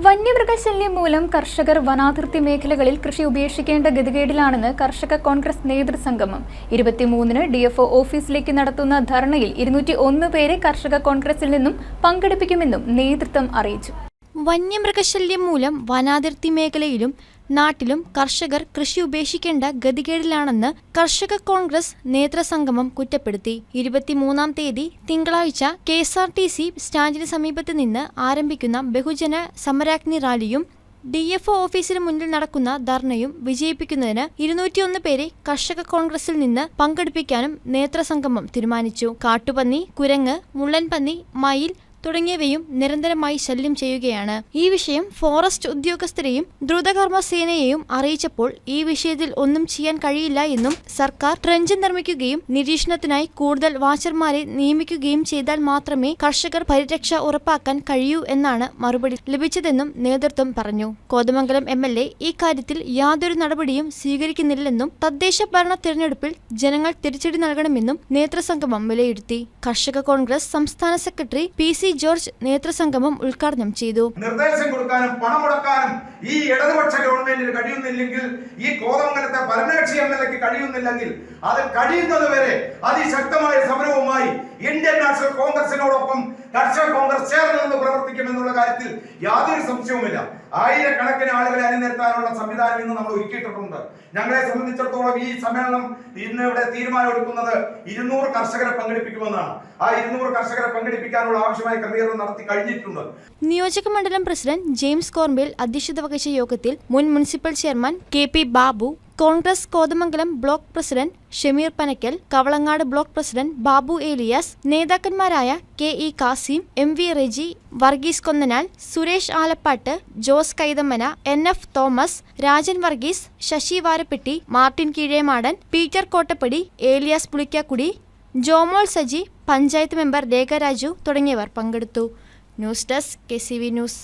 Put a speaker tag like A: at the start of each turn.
A: വന്യമൃഗശല്യം മൂലം കർഷകർ വനാതിർത്തി മേഖലകളിൽ കൃഷി ഉപേക്ഷിക്കേണ്ട ഗതികേടിലാണെന്ന് കർഷക കോൺഗ്രസ് നേതൃസംഗമം. ഇരുപത്തിമൂന്നിന് ഡി എഫ് ഓഫീസിലേക്ക് നടത്തുന്ന ധർണയിൽ ഇരുന്നൂറ്റി ഒന്ന് പേരെ കർഷക കോൺഗ്രസിൽ നിന്നും പങ്കെടുപ്പിക്കുമെന്നും നേതൃത്വം അറിയിച്ചു.
B: വന്യമൃഗശല്യം മൂലം വനാതിർത്തി മേഖലയിലും നാട്ടിലും കർഷകർ കൃഷി ഉപേക്ഷിക്കേണ്ട ഗതികേടിലാണെന്ന് കർഷക കോൺഗ്രസ് നേതൃസംഗമം കുറ്റപ്പെടുത്തി. ഇരുപത്തിമൂന്നാം തീയതി തിങ്കളാഴ്ച K S R T C സ്റ്റാൻഡിന് സമീപത്ത് നിന്ന് ആരംഭിക്കുന്ന ബഹുജന സമരാഗ്നി റാലിയും ഡി എഫ് ഒ ഓഫീസിന് മുന്നിൽ നടക്കുന്ന ധർണയും വിജയിപ്പിക്കുന്നതിന് ഇരുന്നൂറ്റിയൊന്ന് പേരെ കർഷക കോൺഗ്രസിൽ നിന്ന് പങ്കെടുപ്പിക്കാനും നേതൃസംഗമം തീരുമാനിച്ചു. കാട്ടുപന്നി കുരങ്ങ് മുള്ളൻപന്നി മയിൽ തുടങ്ങിയവയും നിരന്തരമായി ശല്യം ചെയ്യുകയാണ്. ഈ വിഷയം ഫോറസ്റ്റ് ഉദ്യോഗസ്ഥരെയും ദ്രുതകർമ്മ സേനയെയും അറിയിച്ചപ്പോൾ ഈ വിഷയത്തിൽ ഒന്നും ചെയ്യാൻ കഴിയില്ല എന്നും സർക്കാർ ട്രെഞ്ച് നിർമ്മിക്കുകയും നിരീക്ഷണത്തിനായി കൂടുതൽ വാച്ചർമാരെ നിയമിക്കുകയും ചെയ്താൽ മാത്രമേ കർഷകർ പരിരക്ഷ ഉറപ്പാക്കാൻ കഴിയൂ എന്നാണ് മറുപടി ലഭിച്ചതെന്നും നേതൃത്വം പറഞ്ഞു. കോതമംഗലം എം എൽ എ ഇക്കാര്യത്തിൽ കാര്യത്തിൽ യാതൊരു നടപടിയും സ്വീകരിക്കുന്നില്ലെന്നും തദ്ദേശ ഭരണ തിരഞ്ഞെടുപ്പിൽ ജനങ്ങൾ തിരിച്ചടി നൽകണമെന്നും നേതൃസംഗമം വിലയിരുത്തി. കർഷക കോൺഗ്രസ് സംസ്ഥാന സെക്രട്ടറി പി സി ജോർജ് നേതൃസംഗമം ഉദ്ഘാടനം ചെയ്തു.
C: നിർദ്ദേശം കൊടുക്കാനും പണം മുടക്കാനും ഈ ഇടതുപക്ഷ ഗവൺമെന്റിന് കഴിയുന്നില്ലെങ്കിൽ ഈ കോതമംഗലത്തെ ഭരണകക്ഷി എം എൽ എക്ക് കഴിയുന്നില്ലെങ്കിൽ അത് കഴിയുന്നത് വരെ അതിശക്തമായ സമരവുമായി കോൺഗ്രസിനോടൊപ്പം കർഷക കോൺഗ്രസ് ചേർന്ന് നിന്ന് പ്രവർത്തിക്കുമെന്നുള്ള കാര്യത്തിൽ യാതൊരു സംശയവുമില്ല. ആയിരക്കണക്കിന് ആളുകളെ അണിനിരത്താനുള്ള സംവിധാനം ഇന്ന് നമ്മൾ ഒരുക്കിയിട്ടുണ്ട് ഞങ്ങളെ സംബന്ധിച്ചിടത്തോളം ഈ സമ്മേളനം ഇന്ന് ഇവിടെ തീരുമാനമെടുക്കുന്നത് ഇരുന്നൂറ് കർഷകരെ പങ്കെടുപ്പിക്കുമെന്നാണ്. ആ ഇരുന്നൂറ് കർഷകരെ പങ്കെടുപ്പിക്കാനുള്ള ആവശ്യമായ ക്രമീകരണം നടത്തി കഴിഞ്ഞിട്ടുണ്ട്.
B: നിയോജക മണ്ഡലം പ്രസിഡന്റ് ജെയിംസ് കോർമ്പിൽ അധ്യക്ഷത വഹിച്ച യോഗത്തിൽ മുൻ municipal chairman K P Babu Congress Kothamangalam block president Shameer Panakkal Kavalangad block president Babu Elias നേതാക്കന്മാരായ K E Kasim M V Reji Varghese Konnanal Suresh Alappat Jose Kaithamana N F Thomas Rajan Varghese Sasi Varappetty Martin Keezhemadan Peter Kottappady Elias Pulikkakudy Jomol Saji panchayat member Rekha Raju തുടങ്ങിയവർ പങ്കെടുത്തു. News desk K C V news.